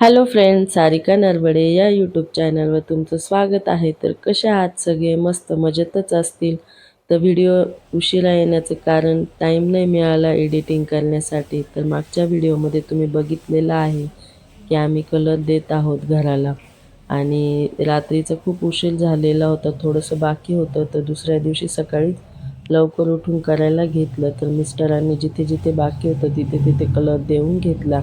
Hello friend Sarika Narwade या YouTube चॅनलवर तुमचं स्वागत आहे. तर कसे आहात सगळे? मस्त मजेतच असतील? तर व्हिडिओ उशिरा येण्याचं कारण टाईम नाही मिळाला एडिटिंग करण्यासाठी. तर मागच्या व्हिडिओमध्ये तुम्ही बघितलेलं आहे की आम्ही कलर देत आहोत घराला. आणि रात्रीचा खूप उशीर झालेला होता थोडंसं बाकी होतं. तर दुसऱ्या दिवशी सकाळीच लवकर उठून करायला घेतलं. तर मिस्टरांनी जिथे जिथे बाकी होतं तिथे तिथे कलर देऊन घेतला.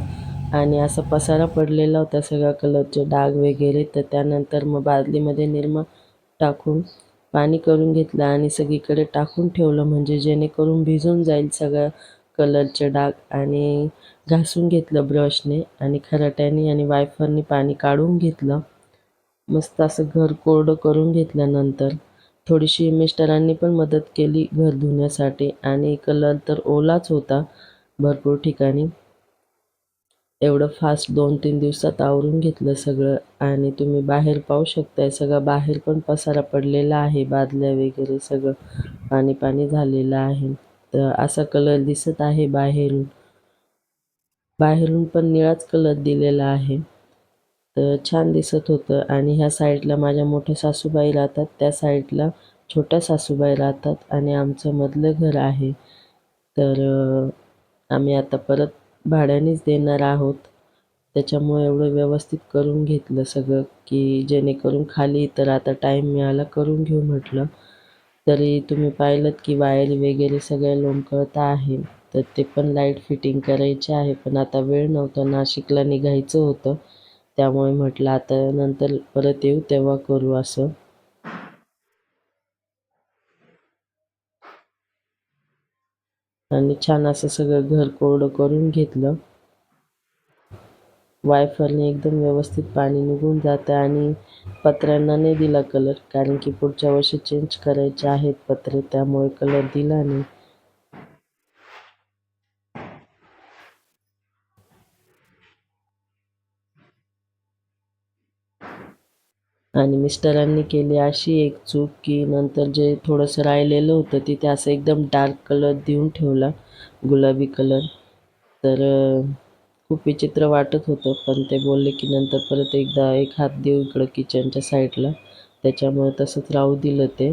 आणि असा पसारा पडलेला होता सगळ्या कलरचे डाग वगैरे. तर त्यानंतर मग बादलीमध्ये निरमा टाकून पाणी करून घेतलं आणि सगळीकडे टाकून ठेवलं. म्हणजे जेणेकरून भिजून जाईल सगळं कलरचे डाग. आणि घासून घेतलं ब्रशने आणि खराट्याने आणि वायफरने पाणी काढून घेतलं. मस्त असं घर कोरडं करून घेतल्यानंतर थोडीशी मिस्टरांनी पण मदत केली घर धुण्यासाठी. आणि कलर तर ओलाच होता भरपूर ठिकाणी. एवढं फास्ट दोन तीन दिवसात आवरून घेतलं सगळं. आणि तुम्ही बाहेर पाहू शकताय सगळं बाहेर पण पसारा पडलेला आहे बादल्या वगैरे सगळं पाणी पाणी झालेलं आहे. तर असा कलर दिसत आहे बाहेरून. बाहेरून पण निळाच कलर दिलेला आहे. तर छान दिसत होतं. आणि ह्या साईडला माझ्या मोठ्या सासूबाई राहतात त्या साईडला छोट्या सासूबाई राहतात. आणि आमचं मधलं घर आहे. तर आम्ही आता परत भाड्यानेच देणार आहोत. त्याच्यामुळे एवढं व्यवस्थित करून घेतलं सगळं की जेणेकरून खाली तर आता टाईम मिळाला करून घेऊ म्हटलं. तरी तुम्ही पाहिलं की वायर वगैरे सगळे लोंबकळत आहे. तर ते पण लाइट फिटिंग करायचे आहे. पण आता वेळ नव्हता. नाशिकला निघायचं होतं. त्यामुळे म्हटलं आता नंतर परत येऊ तेव्हा करू असं. आणि छान असं सगळं घर कोरडं करून घेतलं. वायफरने एकदम व्यवस्थित पाणी निघून जातं आणि पत्र्यांना नाही दिला कलर कारण की पुढच्या वर्षी चेंज करायचे आहेत पत्रे त्यामुळे कलर दिला नाही. आणि मिस्टरांनी केली अशी एक चूक की नंतर जे थोडंसं राहिलेलं होतं तिथे असं एकदम डार्क कलर देऊन ठेवला गुलाबी कलर. तर खूप विचित्र वाटत होतं पण ते बोलले की नंतर परत एकदा एक हात देऊ इकडं किचनच्या साईडला. त्याच्यामुळे तसंच राहू दिलं ते.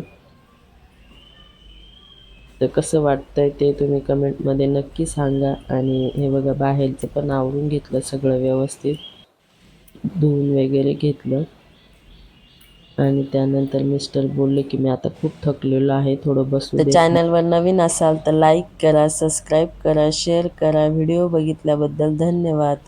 तर कसं वाटतंय ते तुम्ही कमेंटमध्ये नक्की सांगा. आणि हे बघा बाहेरचं पण आवरून घेतलं सगळं व्यवस्थित. धुवून वगैरे घेतलं. आणि त्यानंतर मिस्टर बोलले की मी आता खूप थकलेलो आहे थोडं बसू तर दे. चॅनलवर नवीन असाल तर लाईक करा सबस्क्राईब करा शेअर करा व्हिडिओ बघितल्याबद्दल धन्यवाद